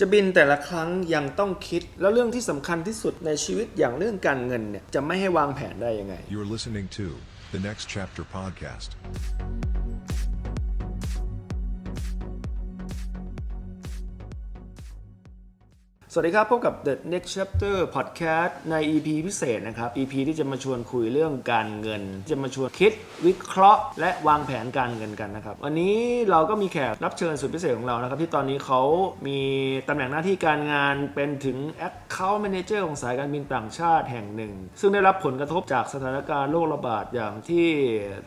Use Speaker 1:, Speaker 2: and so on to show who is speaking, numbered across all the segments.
Speaker 1: จะบินแต่ละครั้งยังต้องคิด แล้วเรื่องที่สำคัญที่สุดในชีวิตอย่างเรื่องการเงินเนี่ยจะไม่ให้วางแผนได้ยังไง
Speaker 2: You're listening to the Next Chapter podcast.
Speaker 1: สวัสดีครับ พบกับ The Next Chapter Podcast ใน EP พิเศษนะครับ EP ที่จะมาชวนคุยเรื่องการเงิน จะมาชวนคิดวิเคราะห์ และวางแผนการเงินกันนะครับ วันนี้เราก็มีแขกรับเชิญสุดพิเศษของเรานะครับ ที่ตอนนี้เขามีตำแหน่งหน้าที่การงานเป็นถึง Account Manager ของสายการบินต่างชาติแห่งหนึ่ง ซึ่งได้รับผลกระทบจากสถานการณ์โรคระบาดอย่างที่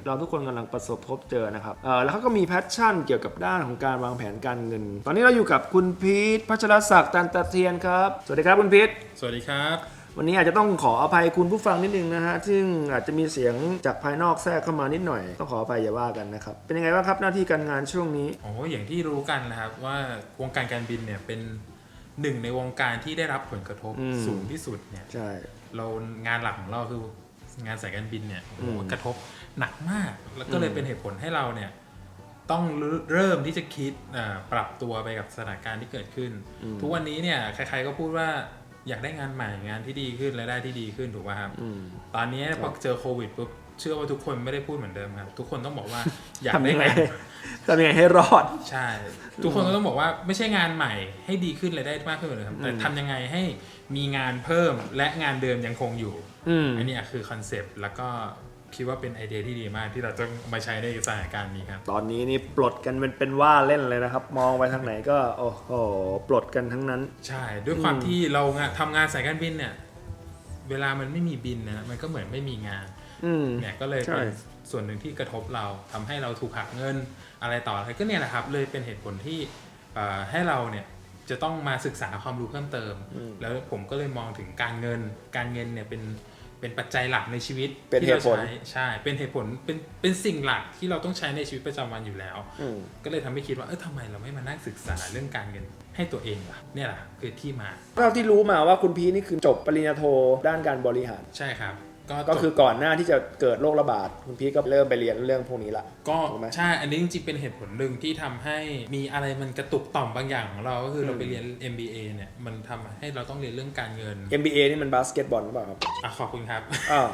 Speaker 1: เราทุกคนกำลังประสบพบเจอนะครับแล้วเขาก็มีแพชชั่นเกี่ยวกับด้านของการวางแผนการเงิน ตอนนี้เราอยู่กับคุณพีทพัชรศักดิ์ตันตะเทียนครับ สวัสดีครับคุณพีท
Speaker 3: สวัสดีครับ
Speaker 1: วันนี้อาจจะต้องขออภัยคุณผู้ฟังนิดนึงนะฮะ ซึ่งอาจจะมีเสียงจากภายนอกแทรกเข้ามานิดหน่อย ต้องขออภัยอย่าว่ากันนะครับ เป็นยังไงบ้างครับหน้าที่การงานช่วงนี้
Speaker 3: โอ้อย่างที่รู้กันนะครับว่าวงการการบินเนี่ยเป็นหนึ่งในวงการที่ได้รับผลกระทบ
Speaker 1: อืม
Speaker 3: สูงที่สุดเนี่ย
Speaker 1: ใช่
Speaker 3: เรางานหลักของเราคืองานสายการบินเนี่ยโอ้โห
Speaker 1: อืม
Speaker 3: กระทบหนักมาก แล้วก็เลย
Speaker 1: อืม
Speaker 3: เป็นเหตุผลให้เราเนี่ย ต้องเริ่มที่จะคิดอ่าปรับตัวไปกับสถานการณ์ที่เกิดขึ้น ทุกวันนี้เนี่ยใครๆก็พูดว่าอยากได้งานใหม่งานที่ดีขึ้นรายได้ที่ดีขึ้นถูกป่ะครับ
Speaker 1: อืม
Speaker 3: ตอนนี้พอเจอโควิดปุ๊บเชื่อว่าทุกคนไม่ได้พูดเหมือนเดิมครับ ทุกคนต้องบอกว่าอยาก
Speaker 1: ทำ
Speaker 3: ได้
Speaker 1: ยังไง
Speaker 3: งาน
Speaker 1: ทำยังไงให้รอด
Speaker 3: ใช่ ทุกคนก็ต้องบอกว่าไม่ใช่งานใหม่ให้ดีขึ้นเลยได้มากขึ้นเลยครับแต่
Speaker 1: อืม
Speaker 3: ทำยังไงให้มีงานเพิ่มและงานเดิมยังคงอยู่
Speaker 1: อืม
Speaker 3: อันนี้คือคอนเซปต์แล้วก็ คิดว่าเป็นไอเดียที่ดีมากที่เราจะมาใช้ในสถานการณ์นี้ครับ
Speaker 1: ตอนนี้นี่ปลดกันเป็นเป็นว่าเล่นเลยนะครับ มองไปทางไหนก็โอ้โหปลดกันทั้งนั้น
Speaker 3: ใช่ ด้วยความ
Speaker 1: อืม
Speaker 3: ที่เรางานทำงานสายการบินเนี่ย เวลามันไม่มีบินนะมันก็เหมือนไม่มีงาน
Speaker 1: อืม
Speaker 3: เนี่ยก็เลย
Speaker 1: ใช่
Speaker 3: เป็นส่วนหนึ่งที่กระทบเราทำให้เราถูกหักเงินอะไรต่ออะไรก็เนี่ยแหละครับ เลยเป็นเหตุผลที่เอ่อให้เราเนี่ยจะต้องมาศึกษาความรู้เพิ่มเติม แล้วผมก็เลยมองถึงการเงินการเงินเนี่ยเป็น เป็นปัจจัยหลักในชีวิต
Speaker 1: เป็น
Speaker 3: ที่
Speaker 1: เห
Speaker 3: รา
Speaker 1: ตุผล
Speaker 3: ใช้ใช่ เป็นเหตุผลเป็นเป็นสิ่งหลักที่เราต้องใช้ในชีวิตประจำวันอยู่แล้ว
Speaker 1: อืม
Speaker 3: ก็เลยทำให้คิดว่าเออทำไมเราไม่มานั่งศึกษาเรื่องการเงินให้ตัวเองล่ะเนี่ยแหละคือที่มา
Speaker 1: เท่าที่รู้มาว่าคุณพีทนี่คือจบปริญญาโทด้านการบริหาร
Speaker 3: ใช่ครับ ก็
Speaker 1: ก็
Speaker 3: จบ
Speaker 1: คือก่อนหน้าที่จะเกิดโรคระบาดคุณพีทก็เริ่มไปเรียนเรื่องพวกนี้ละ
Speaker 3: ก็
Speaker 1: ถูกไหม
Speaker 3: ใช่อันนี้จริงๆเป็นเหตุผลหนึ่งที่ทำให้มีอะไรมันกระตุกต่อมบางอย่างของเราก็คือเราไปเรียน MBA เนี่ยมันทำให้เราต้องเรียนเรื่องการเงิน
Speaker 1: MBA นี่มันบาสเกตบอลหรือเปล่าครับ
Speaker 3: อะขอบคุณครับ
Speaker 1: อ้าว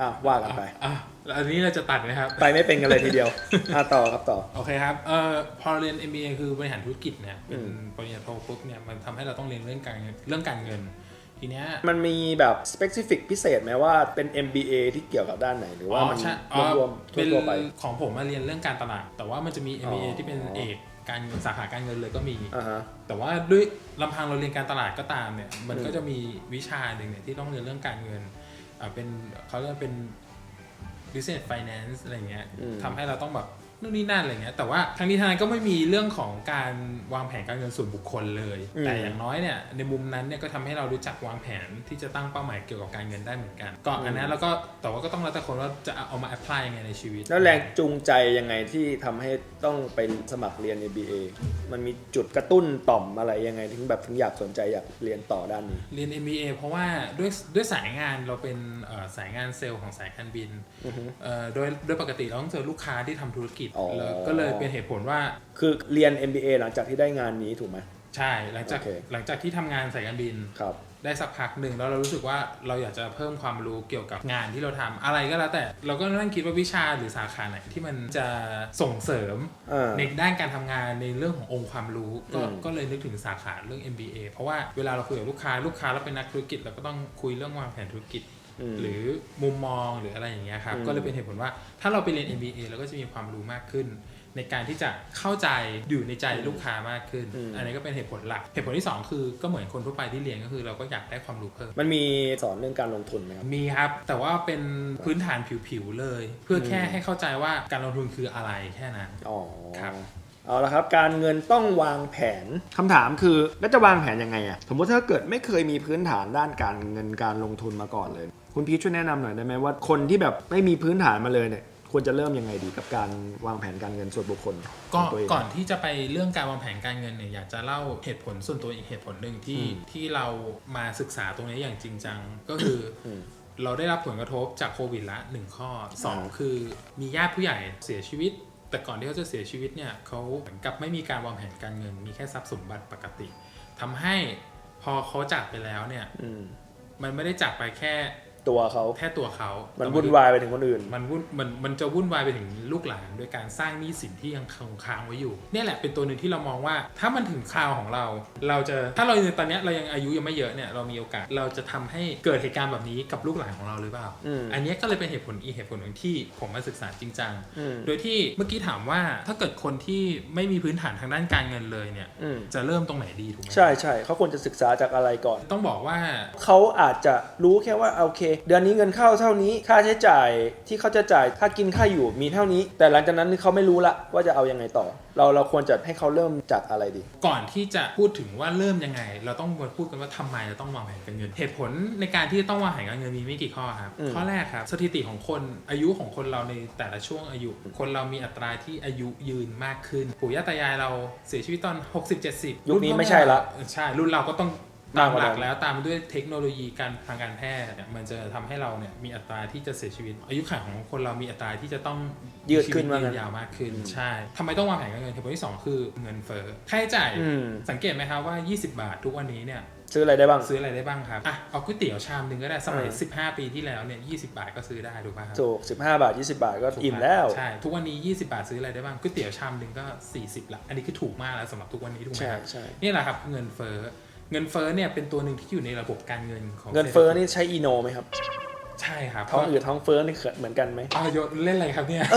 Speaker 1: อ้าวว่ากันไป
Speaker 3: อะแล้วอันนี้เราจะตัดไหมครับ
Speaker 1: ไปไม่เป็นกันเลยทีเดียวอะต่อครับต่อ
Speaker 3: โอเคครับเอ่อพอเรียน MBA คือบริหารธุรกิจเนี่ยเป็น
Speaker 1: อืม
Speaker 3: ปริญญาโทปุ๊บเนี่ยมันทำให้เราต้องเรียนเรื่องการเงินเรื่องการเงิน ทีเนี้ย
Speaker 1: มันมีแบบ specific พิเศษไหมว่าเป็น MBA ที่เกี่ยวกับด้านไหนหรือว่ามัน
Speaker 3: ใช่
Speaker 1: รวม
Speaker 3: เป็น
Speaker 1: ๆทั่วๆไป
Speaker 3: ของผมมาเรียนเรื่องการตลาด แต่ว่ามันจะมี MBA
Speaker 1: อ๋อ
Speaker 3: ที่เป็นเอกการเงินสาขาการเงินเลยก็มี
Speaker 1: อ่าฮะ
Speaker 3: แต่ว่าด้วยลำพังเราเรียนการตลาดก็ตามเนี่ย มัน
Speaker 1: อืม
Speaker 3: ก็จะมีวิชาหนึ่งเนี่ยที่ต้องเรียนเรื่องการเงินอ่าเป็นเขาเรียกว่าเป็น business finance อะไรเงี้ยทำให้เราต้องแบบ นู่นนี่นั่นอะไรเงี้ยแต่ว่าทั้งนี้ทั้งนั้นก็ไม่มีเรื่องของการวางแผนการเงินส่วนบุคคลเลย แต่อย่างน้อยเนี่ยในมุมนั้นเนี่ยก็ทำให้เรารู้จักวางแผนที่จะตั้งเป้าหมายเกี่ยวกับการเงินได้เหมือนกันก็อันนั้นแล้วก็แต่ว่าก็ต้องแล้วแต่คนว่าจะเอามา apply ยังไงในชีวิต
Speaker 1: แล้วแรงจูงใจยังไงที่ทำให้ต้องไปสมัครเรียน MBA มันมีจุดกระตุ้นต่อมอะไรยังไงถึงแบบถึงอยากสนใจอยากเรียนต่อด้านนี้
Speaker 3: เรียน MBA เพราะว่าด้วยด้วยสายงานเราเป็นเอ่อสายงานเซลล์ของสายการบินเอ่อโดยโดยปกติเราต้องเจอลูกค้าที่ทำธุรกิจ
Speaker 1: อ๋อ
Speaker 3: แล้วก็เลยเป็นเหตุผลว่า
Speaker 1: คือเรียน MBA หลังจากที่ได้งานนี้ถูกไหม
Speaker 3: ใช่หลังจาก
Speaker 1: โอเค
Speaker 3: หลังจากที่ทำงานสายการบิน
Speaker 1: ครับ
Speaker 3: ได้สักพักหนึ่งแล้วเรารู้สึกว่าเราอยากจะเพิ่มความรู้เกี่ยวกับงานที่เราทำอะไรก็แล้วแต่เราก็นั่งคิดว่าวิชาหรือสาขาไหนที่มันจะส่งเสริม
Speaker 1: อ่า
Speaker 3: ในด้านการทำงานในเรื่องขององค์ความรู้ก็
Speaker 1: อืม
Speaker 3: ก็เลยนึกถึงสาขาเรื่อง MBA เพราะว่าเวลาเราคุยกับลูกค้าลูกค้าเราเป็นนักธุรกิจเราก็ต้องคุยเรื่องวางแผนธุรกิจ
Speaker 1: ม
Speaker 3: หรือมุมมองหรืออะไรอย่างเงี้ยครับ
Speaker 1: อืม
Speaker 3: ก็เลยเป็นเหตุผลว่าถ้าเราไปเรียน MBA เราก็จะมีความรู้มากขึ้น ในการที่จะเข้าใจอยู่ในใจลูกค้ามากขึ้น อันนี้ก็เป็นเหตุผลหลัก เหตุผลที่สองคือก็เหมือนคนทั่วไปที่เรียนก็คือเราก็อยากได้ความรู้เพิ่ม
Speaker 1: มันมีสอนเรื่องการลงทุนไหมครับ
Speaker 3: มีครับ แต่ว่าเป็นพื้นฐานผิวๆเลย เพื่อแค่ให้เข้าใจว่าการลงทุนคืออะไรแค่นั้น
Speaker 1: อ๋อ
Speaker 3: ครับ
Speaker 1: เอาละครับการเงินต้องวางแผนคำถามคือแล้วจะวางแผนยังไงอะสมมติถ้าเกิดไม่เคยมีพื้นฐานด้านการเงินการลงทุนมาก่อนเลย คุณพีชช่วยแนะนำหน่อยได้ไหมว่าคนที่แบบไม่มีพื้นฐานมาเลยเนี่ยควรจะเริ่มยังไงดีกับการวางแผนการเงินส่วนบุคคลข
Speaker 3: ก็
Speaker 1: องตัวเอง
Speaker 3: ก่อนที่จะไปเรื่องการวางแผนการเงินเนี่ยอยากจะเล่าเหตุผลส่วนตัวอีกเหตุผลหนึ่งที่
Speaker 1: อืม
Speaker 3: ที่เรามาศึกษาตรงนี้อย่างจริงจังก็คืออ
Speaker 1: ม
Speaker 3: เราได้รับผลกระทบจากโควิดละหนึ่งข้อสอง
Speaker 1: อ่า
Speaker 3: คือมีญาติผู้ใหญ่เสียชีวิต แต่ก่อนที่เขาจะเสียชีวิตเนี่ยเขาเหมือนกับไม่มีการวางแผนการเงิน มีแค่ทรัพย์สมบัติปกติทำให้พอเขาจากไปแล้วเนี่ย
Speaker 1: อืม
Speaker 3: มันไม่ได้จากไปแค่
Speaker 1: ตัวเขา
Speaker 3: แค่ตัวเขา
Speaker 1: มัน
Speaker 3: แต่
Speaker 1: วุ่นวายไปถึงคนอื่น
Speaker 3: มันวุ่นมันมันจะวุ่นวายไปถึงลูกหลาน โดยการสร้างหนี้สินที่ยังคงค้างไว้อยู่เนี่ยแหละเป็นตัวหนึ่งที่เรามองว่า ถ้ามันถึงคราวของเรา เราจะถ้าเราตอนเนี้ยเรายังอายุยังไม่เยอะเนี่ยเรามีโอกาสเราจะทำให้เกิดเหตุการณ์แบบนี้กับลูกหลานของเราหรือเปล่า
Speaker 1: อืม
Speaker 3: อันเนี้ยก็เลยเป็นเหตุผลอีกเหตุผลหนึ่งที่ผมมาศึกษาจริงจัง
Speaker 1: อืม
Speaker 3: โดยที่เมื่อกี้ถามว่าถ้าเกิดคนที่ไม่มีพื้นฐานทางด้านการเงินเลยเนี่ย
Speaker 1: อืม
Speaker 3: จะเริ่มตรงไหนดีถูกไหม
Speaker 1: ใช่ใช่เขาควรจะศึกษาจากอะไรก่อน
Speaker 3: ต้องบอกว่า
Speaker 1: เขาอาจจะรู้แค่ว่าโอเคเดือนนี้เงินเข้าเท่านี้ค่าใช้จ่ายที่เขาจะจ่ายค่ากินค่าอยู่มีเท่านี้ แต่หลังจากนั้นเขาไม่รู้ละว่าจะเอายังไงต่อ เราเราควรจะให้เขาเริ่มจากอะไรดี
Speaker 3: ก่อนที่จะพูดถึงว่าเริ่มยังไง เราต้องมาพูดกันว่าทำไมเราต้องวางแผนการเงิน เหตุผลในการที่จะต้องวางแผนการเงินมีไม่กี่ข้อครับ
Speaker 1: อืม
Speaker 3: ข้อแรกครับสถิติของคนอายุของคนเราในแต่ละช่วงอายุ คนเรามีอัตราที่อายุยืนมากขึ้นปู่ย่าตายายเราเสียชีวิตตอน 60 70
Speaker 1: ยุคนี้ไม่ใช่ละ
Speaker 3: ใช่รุ่นเราก็ต้อง ตาม
Speaker 1: มากกว่า
Speaker 3: หลัก
Speaker 1: นั้น
Speaker 3: แล้วตามด้วยเทคโนโลยีการทางการแพทย์เนี่ยมันจะทำให้เราเนี่ยมีอัตราที่จะเสียชีวิต อายุขัยของคนเรามีอัตราที่จะต้อง
Speaker 1: ยืดขึ้น
Speaker 3: ชี
Speaker 1: ว่า
Speaker 3: วิต
Speaker 1: งั้น
Speaker 3: ยืนยาวมากขึ้นใช่ทำไมต้องวางแผนการเงินเหตุผลที่สองคือเงินเฟ้อค่าใช้จ่าย
Speaker 1: อืม
Speaker 3: สังเกตไหมครับว่า 20 บาททุกวันนี้เนี่ย
Speaker 1: ซื้ออะไรได้บ้าง
Speaker 3: ซื้ออะไรได้บ้างครับอะเอาก๋วยเตี๋ยวชามหนึ่งก็ได้สมัย
Speaker 1: เออ
Speaker 3: 15 ปีที่แล้วเนี่ย20บาทก็ซื้อได้ถูกป่ะครับ
Speaker 1: ถูก15 บาท 20 บาทก็
Speaker 3: ถูก
Speaker 1: อิ่ม
Speaker 3: ปะ
Speaker 1: แล้ว
Speaker 3: ใช่ทุกวันนี้ 20 บาทซื้ออะไรได้บ้างก๋วยเตี๋ยวชามหนึ่งก็ 40ละอันนี้คือถูกมากแล้วสำหรับทุกวันนี้ถูกไหม
Speaker 1: ใช่
Speaker 3: ครับ
Speaker 1: ใช่
Speaker 3: นี่แหละครับเงินเฟ้อ เงินเฟ้อเนี่ยเป็นตัวหนึ่งที่อยู่ในระบบการเงินของ
Speaker 1: เงินเฟ้อนี่ใช้อีโนไหมครับ
Speaker 3: ใช่ครับ
Speaker 1: ท้องอืดท้องเฟ้อนี่เหมือนกันไหม
Speaker 3: อ้าวโยนเล่นอะไรครับเนี่ย
Speaker 1: เอ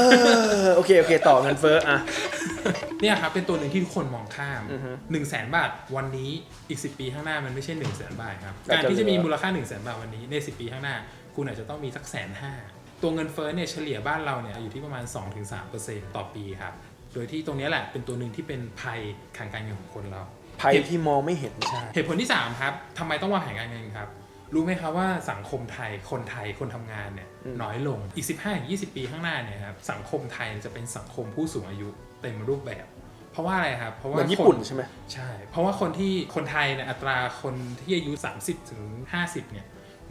Speaker 1: อโอเคโอเคต่อเงินเฟ้ออะ
Speaker 3: เนี่ยครับเป็นตัวหนึ่งที่ทุกคนมองข้าม
Speaker 1: อือฮึ
Speaker 3: 1นึ่งแสนบาทวันนี้อีก 10 ปีข้างหน้ามันไม่ใช่1นึ่งแสนบาทครับ
Speaker 1: อาจ
Speaker 3: การ
Speaker 1: จะ
Speaker 3: ที่จะมี
Speaker 1: เหลือ
Speaker 3: มูลค่า1นึ่งแสนบาทวันนี้ใน 10 ปีข้างหน้า คุณอาจจะต้องมีสักแสนห้าตัวเงินเฟ้อเนี่ยเฉลี่ยบ้านเราเนี่ยอยู่ที่ประมาณ 2-3%ต่อปีครับโดยที่ตรงเนี้ยแหละเป็นตัวหนึ่งที่เป็นภัยทางการเงินของคนเรา
Speaker 1: ภัยที่มองไม่เห็น
Speaker 3: ใช่เหตุผลที่ 3 ครับทำไมต้องวางแผนการเงินครับ รู้ไหมครับว่าสังคมไทยคนไทยคนทำงานเนี่ย
Speaker 1: อืม
Speaker 3: น้อยลงอีก 15-20 ปีข้างหน้าเนี่ยครับสังคมไทยจะเป็นสังคมผู้สูงอายุเต็มรูปแบบ เพราะว่าอะไรครับเพราะ
Speaker 1: เห
Speaker 3: ว่า
Speaker 1: มือนญี่ปุ่น
Speaker 3: ค
Speaker 1: ใช่ไหม
Speaker 3: ใช่ เพราะว่าคนที่คนไทยเนี่ยอัตราคนที่อายุ 30ถึง50เนี่ย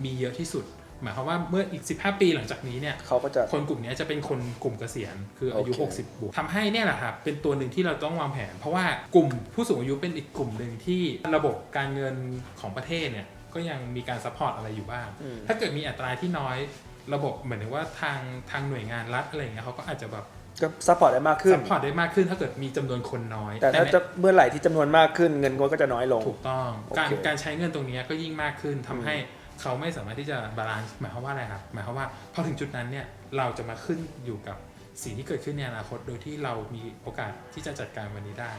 Speaker 3: มีเยอะที่สุด หมายความว่าเมื่ออีก 15 ปีหลังจากนี้เนี่ย
Speaker 1: เขาก็จะ
Speaker 3: คนกลุ่มนี้จะเป็นคนกลุ่มเกษียณคืออายุ
Speaker 1: โอเค
Speaker 3: 60 บวกทำให้เนี่ยแหละครับเป็นตัวหนึ่งที่เราต้องวางแผน เพราะว่ากลุ่มผู้สูงอายุเป็นอีกกลุ่มหนึ่งที่ระบบการเงินของประเทศเนี่ยก็ยังมีการซัพพอร์ตอะไรอยู่บ้าง
Speaker 1: อืม
Speaker 3: ถ้าเกิดมีอัตราที่น้อยระบบเหมือนว่าทางทางหน่วยงานรัฐอะไรอย่างเงี้ยเขาก็อาจจะแบบ
Speaker 1: ก็ซัพพอร์ตได้มากขึ้น
Speaker 3: ซัพพอร์ตได้มากขึ้นถ้าเกิดมีจำนวนคนน้อย
Speaker 1: แต่ถ้า
Speaker 3: ใน
Speaker 1: จะเมื่อไหร่ที่จำนวนมากขึ้นเงินก็จะน้อยลง
Speaker 3: ถูกต้อง
Speaker 1: โอเค
Speaker 3: การการใช้เงินตรงนี้ก็ยิ่งมากขึ้นทำให้ เขาไม่สามารถที่จะบาลานซ์หมายความว่าอะไรครับ หมายความว่าพอถึงจุดนั้นเนี่ยเราจะมาขึ้นอยู่กับสิ่งที่เกิดขึ้นในอนาคตโดยที่เรามีโอกาสที่จะจัดการวันนี้ได้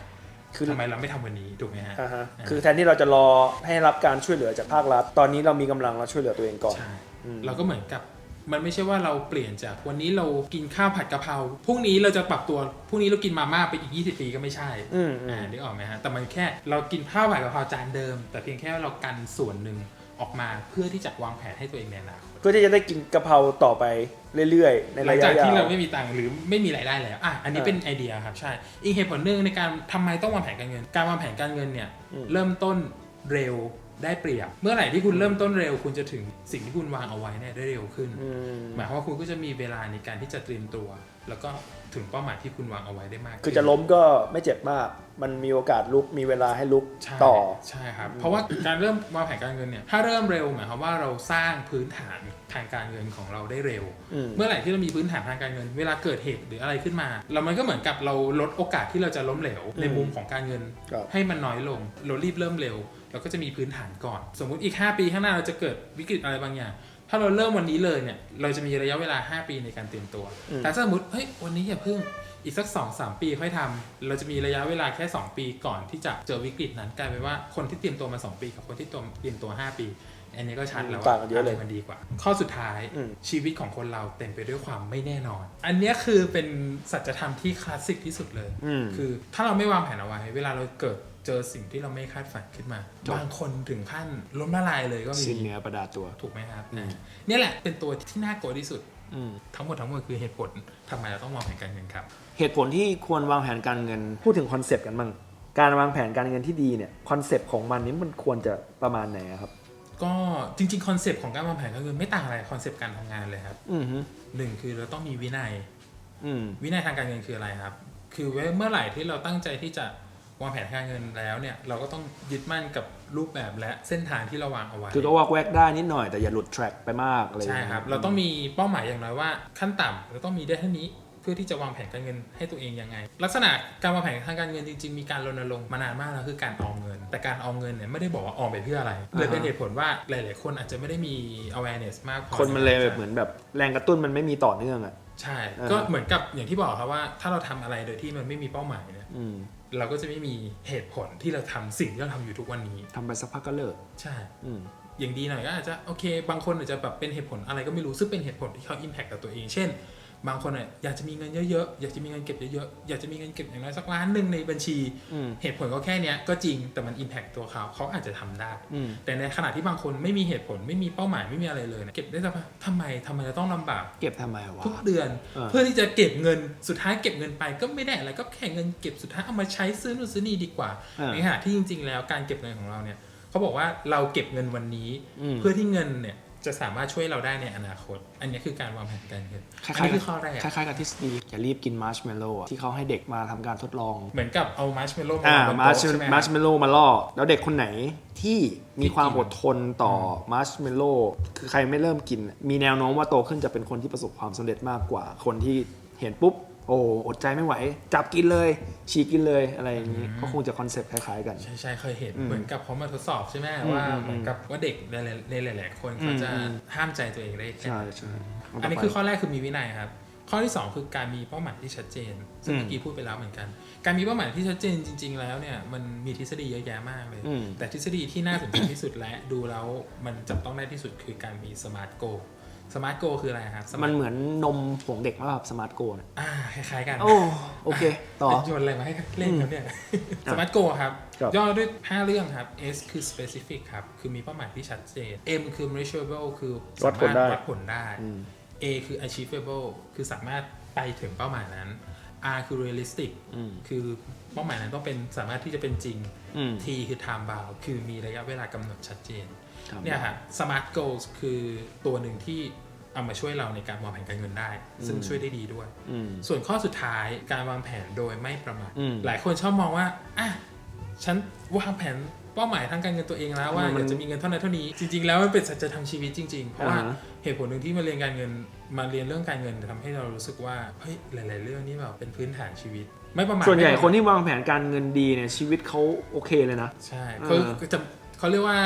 Speaker 1: คือ
Speaker 3: ทำไมเราไม่ทำวันนี้ถูกไหมฮะ
Speaker 1: อ่าฮะ
Speaker 3: อ่า
Speaker 1: คือแทนที่เราจะรอให้รับการช่วยเหลือจากภาครัฐ ตอนนี้เรามีกำลังเราช่วยเหลือตัวเองก่อน
Speaker 3: ใช่
Speaker 1: อืม
Speaker 3: เราก็เหมือนกับมันไม่ใช่ว่าเราเปลี่ยนจากวันนี้เรากินข้าวผัดกะเพราพรุ่งนี้เราจะปรับตัวพรุ่งนี้เรากินมาม่าไปอีก 20 ปีก็ไม่ใช่
Speaker 1: อืมอื
Speaker 3: อ่ามนึกออกไหมฮะแต่มันแค่เรากินข้าวผัดกะเพราจานเดิม แต่เพียงแค่เรากันส่วนหนึ่ง ออกมาเพื่อที่จะวางแผนให้ตัวเองในอนาคต
Speaker 1: เพื่อที่จะได้กินกะเพราต่อไปเรื่อยๆ ใน
Speaker 3: หลั
Speaker 1: ระ
Speaker 3: ง
Speaker 1: ยะ
Speaker 3: จาก
Speaker 1: ยา
Speaker 3: ที่
Speaker 1: ว
Speaker 3: เราไม่มีตังค์หรือไม่มีรายได้แล้วอะอันนี้
Speaker 1: อ่า
Speaker 3: เป็นไอเดียครับใช่อีกเหตุผลหนึ่งในการทำไมต้องวางแผนการเงิน การวางแผนการเงินเนี่ย
Speaker 1: อืม
Speaker 3: เริ่มต้นเร็วได้เปรียบ เมื่อไหร่ที่คุณเริ่มต้นเร็ว คุณจะถึงสิ่งที่คุณวางเอาไว้เนี่ยได้เร็วขึ้น
Speaker 1: อืม
Speaker 3: หมายความว่าคุณก็จะมีเวลาในการที่จะเตรียมตัวแล้วก็ถึงเป้าหมายที่คุณวางเอาไว้ได้มากขึ้น
Speaker 1: คือจะล้มก็ไม่เจ็บมาก มันมีโอกาสลุกมีเวลาให้ลุก
Speaker 3: ใช่
Speaker 1: ต่อ
Speaker 3: ใช่ครับ เพราะว่าการเริ่มวางแผนการเงินเนี่ยถ้าเริ่มเร็วหมายความว่าเราสร้างพื้นฐานทางการเงินของเราได้เร็ว
Speaker 1: อืม
Speaker 3: เมื่อไหร่ที่เรามีพื้นฐานทางการเงิน เวลาเกิดเหตุหรืออะไรขึ้นมาเรามันก็เหมือนกับเราลดโอกาสที่เราจะล้มเหลวในมุมของการเงิน
Speaker 1: ครับ
Speaker 3: ให้มันน้อยลงเรารีบเริ่มเร็วเราก็จะมีพื้นฐานก่อน สมมุติอีก 5 ปีข้างหน้าเราจะเกิดวิกฤตอะไรบางอย่าง ถ้าเราเริ่มวันนี้เลยเนี่ย เราจะมีระยะเวลา 5 ปีในการเตรียมตัว
Speaker 1: อืม
Speaker 3: แต่ถ้าสมมติเฮ้ยวันนี้อย่าเพิ่งอีกสัก 2 3 ปีค่อยทำเราจะมีระยะเวลาแค่ 2 ปีก่อนที่จะเจอวิกฤตนั้นกลายเป็นว่าคนที่เตรียมตัวมา 2 ปีกับคนที่เตรียมตัว 5 ปี อันนี้ก็ชัดแล้ว
Speaker 1: ต่างกันเยอะเลย
Speaker 3: ไรมันดีกว่า ข้อสุดท้าย
Speaker 1: อืม
Speaker 3: ชีวิตของคนเราเต็มไปด้วยความไม่แน่นอน อันเนี้ยคือเป็นสัจธรรมที่คลาสสิกที่สุดเลย
Speaker 1: อืม
Speaker 3: คือถ้าเราไม่วางแผนเอาไว้ เวลาเราเกิด เจอสิ่งที่เราไม่คาดฝันขึ้นมา
Speaker 1: จบ
Speaker 3: บางคนถึงขั้นล้มละลายเลยก็มี
Speaker 1: สิ้นเนื้อประดาตัว
Speaker 3: ถูกไหมครับ
Speaker 1: อืม
Speaker 3: อ่าเนี่ยแหละเป็นตัวที่น่ากลัวที่สุด
Speaker 1: อืม
Speaker 3: ทั้งหมดทั้งมวลคือเหตุผลทำไมเราต้องวางแผนการเงินครับ
Speaker 1: เหตุผลที่ควรวางแผนการเงิน พูดถึงคอนเซปต์กันบ้างการวางแผนการเงินที่ดีเนี่ยคอนเซปต์ของมันนี้มันควรจะประมาณไหนอะครับ
Speaker 3: ก็จริงๆคอนเซปต์ของการวางแผนการเงินไม่ต่างอะไรคอนเซปต์การทำงานเลยครับ
Speaker 1: อือฮึ
Speaker 3: หนึ่งคือเราต้องมีวินัย
Speaker 1: อืม
Speaker 3: วินัยทางการเงินคืออะไรครับ คือเมื่อไหร่ที่เราตั้งใจที่จะ วางแผนการเงินแล้วเนี่ยเราก็ต้องยึดมั่นกับรูปแบบและเส้นทางที่เราวางเอาไว้
Speaker 1: คือก็วอกแวกได้นิดหน่อยแต่อย่าหลุดแทร็กไปมากอะไรอย่าง
Speaker 3: ใช่
Speaker 1: เงี้ย
Speaker 3: ครับเราต้องมีเป้าหมายอย่างน้อยว่าขั้นต่ำเราต้องมีได้เท่านี้เพื่อที่จะวางแผนการเงินให้ตัวเองยังไง ลักษณะการวางแผนทางการเงินจริงๆ มีการรณรงค์มานานมากแล้วคือการออมเงิน แต่การออมเงินเนี่ยไม่ได้บอกว่าออมไปเพื่ออะไรเลยเป็นเหตุผลว่าหลายๆ คนอาจจะไม่ได้มี awareness มากพอ
Speaker 1: คนมันเลยแบบเหมือนแบบแรงกระตุ้นมันไม่มีต่อเนื่องอะ
Speaker 3: ใช่
Speaker 1: อ่า
Speaker 3: ก็เหมือนกับอย่างที่บอกครับว่าถ้าเราทำอะไรโดยที่มันไม่มีเป้าหมายเนี่ย
Speaker 1: อืม
Speaker 3: เราก็จะไม่มีเหตุผลที่เราทำสิ่งที่เราทำอยู่ทุกวันนี้
Speaker 1: ทำไปสักพักก็เลิก
Speaker 3: ใช่
Speaker 1: อืม
Speaker 3: อย่างดีหน่อยก็อาจจะโอเค บางคนอาจจะแบบเป็นเหตุผลอะไรก็ไม่รู้ซึ่งเป็นเหตุผลที่เขา impact กับตัวเอง เช่น บางคนอะอยากจะมีเงินเยอะๆ อยากจะมีเงินเก็บเยอะๆ อยากจะมีเงินเก็บอย่างน้อยสักล้านหนึ่งในบัญชี
Speaker 1: อืม
Speaker 3: เหตุผลก็แค่เนี้ยก็จริงแต่มัน impact ตัวเขาเขาอาจจะทำได้
Speaker 1: อืม
Speaker 3: แต่ในขณะที่บางคนไม่มีเหตุผลไม่มีเป้าหมายไม่มีอะไรเลยนะเก็บได้สักพักทำไมทำไมเราต้องลำบาก
Speaker 1: เก็บทำไมวะ
Speaker 3: ทุกเดือน
Speaker 1: เออ
Speaker 3: เพื่อที่จะเก็บเงินสุดท้ายเก็บเงินไปก็ไม่ได้อะไรก็แค่เงินเก็บสุดท้ายเอามาใช้ซื้อนู่นซื้อนี่ดีกว่า
Speaker 1: เออ
Speaker 3: ในขณะที่จริง ๆ แล้วการเก็บเงินของเราเนี่ยเขาบอกว่าเราเก็บเงินวันนี้
Speaker 1: อืม
Speaker 3: เพื่อที่เงินเนี่ย จะสามารถช่วยเราได้ในอนาคต อันนี้คือการวางแผนการเงิน
Speaker 1: คล้า
Speaker 3: อัน
Speaker 1: ย
Speaker 3: นี้
Speaker 1: ๆ
Speaker 3: คือข้อแรก
Speaker 1: คล้ายๆกับทฤษฎีอย่ารีบกินมาร์ชเมลโล่ที่เขาให้เด็กมาทำการทดลอง
Speaker 3: เหมือนกับเอามาร์ชเมลโล่
Speaker 1: อ่า
Speaker 3: มาบน
Speaker 1: มาร์ช
Speaker 3: โต๊ะใช่ไหม
Speaker 1: มาร์ชเมลโล่มาล่อ แล้วเด็กคนไหนที่มีความ
Speaker 3: ที่กิน
Speaker 1: อดทนต่อมาร์ชเมลโล่คือใครไม่เริ่มกิน มีแนวโน้มว่าโตขึ้นจะเป็นคนที่ประสบความสำเร็จมากกว่า คนที่เห็นปุ๊บ โอ้อดใจไม่ไหว จับกินเลย ฉีกกินเลยอะไรอย่างนี้ ก็คงจะคอนเซปต์คล้ายๆกัน
Speaker 3: ใช่ใช่เคยเห็น
Speaker 1: อืม
Speaker 3: เหมือนกับเขามาทดสอบใช่ไหม
Speaker 1: อืม
Speaker 3: ว่า
Speaker 1: อืม
Speaker 3: เหมือนกับว่าเด็กในหลายๆคนเขาจะ
Speaker 1: อืม
Speaker 3: ห้ามใจตัวเองได้แค่
Speaker 1: ใช่
Speaker 3: ไหน
Speaker 1: ใช่
Speaker 3: อันนี้คือข้อแรกคือมีวินัยครับข้อที่ 2 คือการมีเป้าหมายที่ชัดเจนซึ่ง
Speaker 1: อืม
Speaker 3: เมื่อกี้พูดไปแล้วเหมือนกัน การมีเป้าหมายที่ชัดเจนจริง ๆ แล้วเนี่ยมันมีทฤษฎีเยอะแยะมากเลย
Speaker 1: อืม
Speaker 3: แต่ทฤษฎีที่น่าสนใจที่สุดและดูแล้วมันจับต้องได้ที่สุดคือการมีสมาร์ทโก สมาร์ทโกคืออะไรครับ
Speaker 1: มันเหมือนนมผงเด็กมากแบบสมาร์ทโกน
Speaker 3: อ่าคล้ายๆกัน
Speaker 1: โอ้โอเค ต่อ
Speaker 3: เป็นโยนอะไรมาให้เล่นครับเนี่ยสมาร์ทโกครับ
Speaker 1: ครับ
Speaker 3: ย่อด้วย 5 เรื่องครับ S คือ specific ครับ คือมีเป้าหมายที่ชัดเจน M คือ measurable คือ
Speaker 1: วัดผลได้
Speaker 3: สามารถวัดผลได้
Speaker 1: อืม
Speaker 3: A คือ achievable คือสามารถไปถึงเป้าหมายนั้น R คือ realistic
Speaker 1: อืม
Speaker 3: คือ เป้าหมายนั้นต้องเป็นสามารถที่จะเป็นจริง
Speaker 1: อืม
Speaker 3: T คือ time bound คือมีระยะเวลากำหนดชัดเจน
Speaker 1: ครับ
Speaker 3: เนี่ยครับ smart goals คือตัวหนึ่งที่เอามาช่วยเราในการวางแผนการเงินได้ ซึ่งช่วยได้ดีด้วย
Speaker 1: อืม
Speaker 3: ส่วนข้อสุดท้ายการวางแผนโดยไม่ประมาท
Speaker 1: อืม
Speaker 3: หลายคนชอบมองว่าอะฉันวางแผนเป้าหมายทางการเงินตัวเองแล้วว่า
Speaker 1: มัน
Speaker 3: อยากจะมีเงินเท่านั้นเท่านี้ จริง ๆ แล้วมันเป็นสัจธรรมชีวิตจริง ๆ เพราะว่า
Speaker 1: อ่าฮะ
Speaker 3: เหตุผลหนึ่งที่มาเรียนการเงินมาเรียนเรื่องการเงินทำให้เรารู้สึกว่าเฮ้ยหลาย ๆ เรื่องนี่แบบเป็นพื้นฐานชีวิต ไม่ประมาท
Speaker 1: ส่วนใหญ่
Speaker 3: ไม่ประ
Speaker 1: ค
Speaker 3: มาท
Speaker 1: นที่วางแผนการเงินดีเนี่ยชีวิตเขาโอเคเลยนะ
Speaker 3: ใช่
Speaker 1: อ่า
Speaker 3: เขาจะเขาเรียกว่า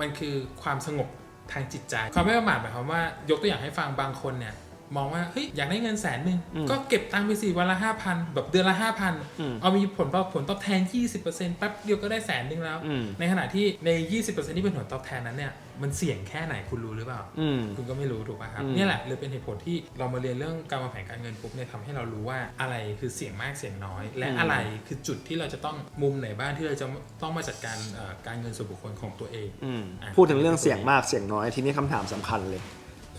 Speaker 3: มันคือความสงบทางจิตใจความไม่ประมาทหมายความว่ายกตัวอย่างให้ฟังบางคนเนี่ย มองว่าเฮ้ยอยากได้เงินแสนหนึ่ง
Speaker 1: อืม
Speaker 3: ก็เก็บตังค์ไปสี่วันละห้าพันแบบเดือนละห้าพัน
Speaker 1: อืม
Speaker 3: เอามีผลตอบผลตอบแทน 20%แป๊บเดียวก็ได้แสนหนึ่งแล้ว
Speaker 1: อืม
Speaker 3: ในขณะที่ใน 20%ที่เป็นผลตอบแทนนั้นเนี่ยมันเสี่ยงแค่ไหนคุณรู้หรือเปล่า
Speaker 1: อืม
Speaker 3: คุณก็ไม่รู้ถูกป่ะครับ
Speaker 1: อืม
Speaker 3: เนี่ยแหละเลยเป็นเหตุผลที่เรามาเรียนเรื่องการวางแผนการเงินปุ๊บเนี่ยทำให้เรารู้ว่าอะไรคือเสี่ยงมากเสี่ยงน้อย และอะไรคือจุดที่เราจะต้องมุมไหนบ้างที่เราจะต้องมาจัดการเอ่อการเงินส่วนบุคคลของตัวเอง
Speaker 1: อืม
Speaker 3: อะ
Speaker 1: พูดถึงเรื่องเสี่ยงมากเสี่ยงน้อยทีนี้คำถามสำคัญเลย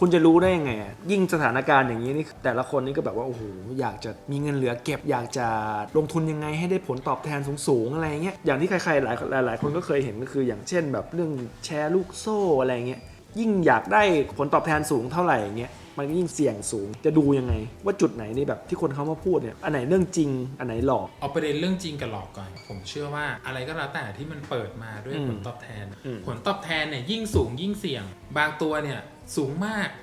Speaker 1: คุณจะรู้ได้ยังไงอะยิ่งสถานการณ์อย่างนี้นี่แต่ละคนนี่ก็แบบว่าโอ้โหอยากจะมีเงินเหลือเก็บ อยากจะลงทุนยังไงให้ได้ผลตอบแทนสูงๆอะไรเงี้ยอย่างที่ใครๆหลายหลายหลายคนก็เคยเห็นก็คือ อย่างเช่นแบบเรื่องแชร์ลูกโซ่อะไรเงี้ยยิ่งอยากได้ผลตอบแทนสูงเท่าไหร่เงี้ย มันก็ยิ่งเสี่ยงสูง จะดูยังไง ว่าจุดไหนนี่แบบที่คนเขามาพูดเนี่ย อันไหนเรื่องจริง อันไหนหลอก
Speaker 3: เอาประเด็นเรื่องจริงกับหลอกก่อน ผมเชื่อว่าอะไรก็แล้วแต่ที่มันเปิดมาด้วย
Speaker 1: อืม
Speaker 3: ผลตอบแทน
Speaker 1: อืม
Speaker 3: ผลตอบแทนเนี่ยยิ่งสูงยิ่งเสี่ยง บางตัวเนี่ยสูงมากเอ่อ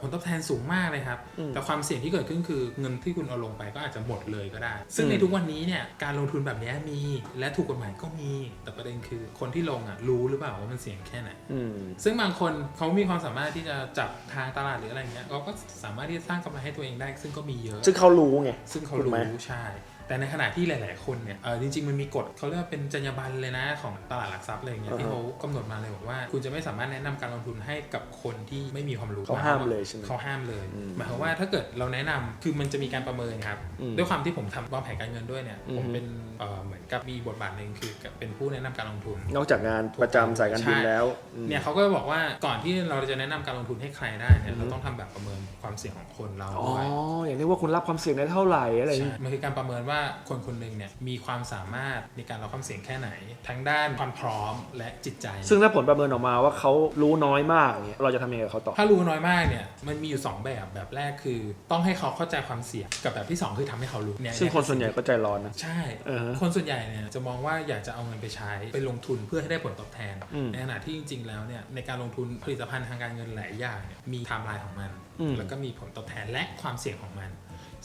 Speaker 3: ผลตอบแทนสูงมากเลยครับ แต่ความเสี่ยงที่เกิดขึ้นคือเงินที่คุณเอาลงไปก็อาจจะหมดเลยก็ได้ ซึ่ง
Speaker 1: อืม
Speaker 3: ในทุกวันนี้เนี่ยการลงทุนแบบนี้มีและถูกกฎหมายก็มี แต่ประเด็นคือคนที่ลงอะรู้หรือเปล่าว่ามันเสี่ยงแค่ไหน
Speaker 1: อืม
Speaker 3: ซึ่งบางคนเขามีความสามารถที่จะจับทางตลาดหรืออะไรเงี้ยเขาก็สามารถที่จะสร้างกำไรให้ตัวเองได้ ซึ่งก็มีเยอะ
Speaker 1: ซึ่งเขารู้ไง
Speaker 3: ซึ่งเขา
Speaker 1: ถูก
Speaker 3: รู้
Speaker 1: ไหม
Speaker 3: ใช่ แต่ในขณะที่หลาย ๆ คนเนี่ยเออจริง ๆ มันมีกฎเขาเรียกว่าเป็นจรรยาบรรณเลยนะของตลาดหลักทรัพย์อะไรเงี้ย
Speaker 1: อ่าฮะ
Speaker 3: ที่เขากำหนดมาเลยบอกว่า คุณจะไม่สามารถแนะนำการลงทุนให้กับคนที่ไม่มีความรู้
Speaker 1: เขาห้ามเลยใช่ไหม
Speaker 3: เขาห้ามเลย
Speaker 1: อืม
Speaker 3: หมายความว่าถ้าเกิดเราแนะนำคือมันจะมีการประเมินครับ
Speaker 1: อืม
Speaker 3: ด้วยความที่ผมทำวางแผนการเงินด้วยเนี่ย
Speaker 1: อือฮึ
Speaker 3: ผมเป็นเอ่อเหมือนกับมีบทบาทหนึ่งคือเป็นผู้แนะนำการลงทุน
Speaker 1: นอกจากงานประจำสายการบิน
Speaker 3: ใช่
Speaker 1: แล้วอืม
Speaker 3: เนี่ยเขาก็บอกว่าก่อนที่เราจะแนะนำการลงทุนให้ใครได้เนี่ยเราต้องทำแบบประเมินความเสี่ยงของคนเรา
Speaker 1: อ๋อ
Speaker 3: ด้วย
Speaker 1: อย่างที่ว่าคุณรับความเสี่ยงได้เท่าไหร่อะไรอย่าง
Speaker 3: ใช่
Speaker 1: เงี้ย
Speaker 3: มันคือการประเมินว่าว่าคนคนหนึ่งเนี่ยมีความสามารถในการรับความเสี่ยงแค่ไหน ทั้งด้านความพร้อมและจิตใจ
Speaker 1: ซึ่งถ้าผลประเมินออกมาว่าเขารู้น้อยมากเนี่ยเราจะทำยังไงกับเขาต่อ
Speaker 3: ถ้ารู้น้อยมากเนี่ยมันมีอยู่ 2 แบบแบบแรกคือ ต้องให้เขาเข้าใจความเสี่ยงกับแบบที่ 2 คือทำให้เขารู้เนี่ย
Speaker 1: ซึ่งคนส่วนใหญ่ก็ใจร้อนนะ
Speaker 3: ใช่
Speaker 1: เออฮะ
Speaker 3: คนส่วนใหญ่เนี่ยจะมองว่าอยากจะเอาเงินไปใช้ไปลงทุนเพื่อให้ได้ผลตอบแทน
Speaker 1: อืม
Speaker 3: ในขณะที่จริง ๆ แล้วเนี่ยในการลงทุนผลิตภัณฑ์ทางการเงินหลายอย่างเนี่ยมีไทม์ไลน์ของมัน
Speaker 1: อืม
Speaker 3: แล้วก็มีผลตอบแทนและความเสี่ยงของมัน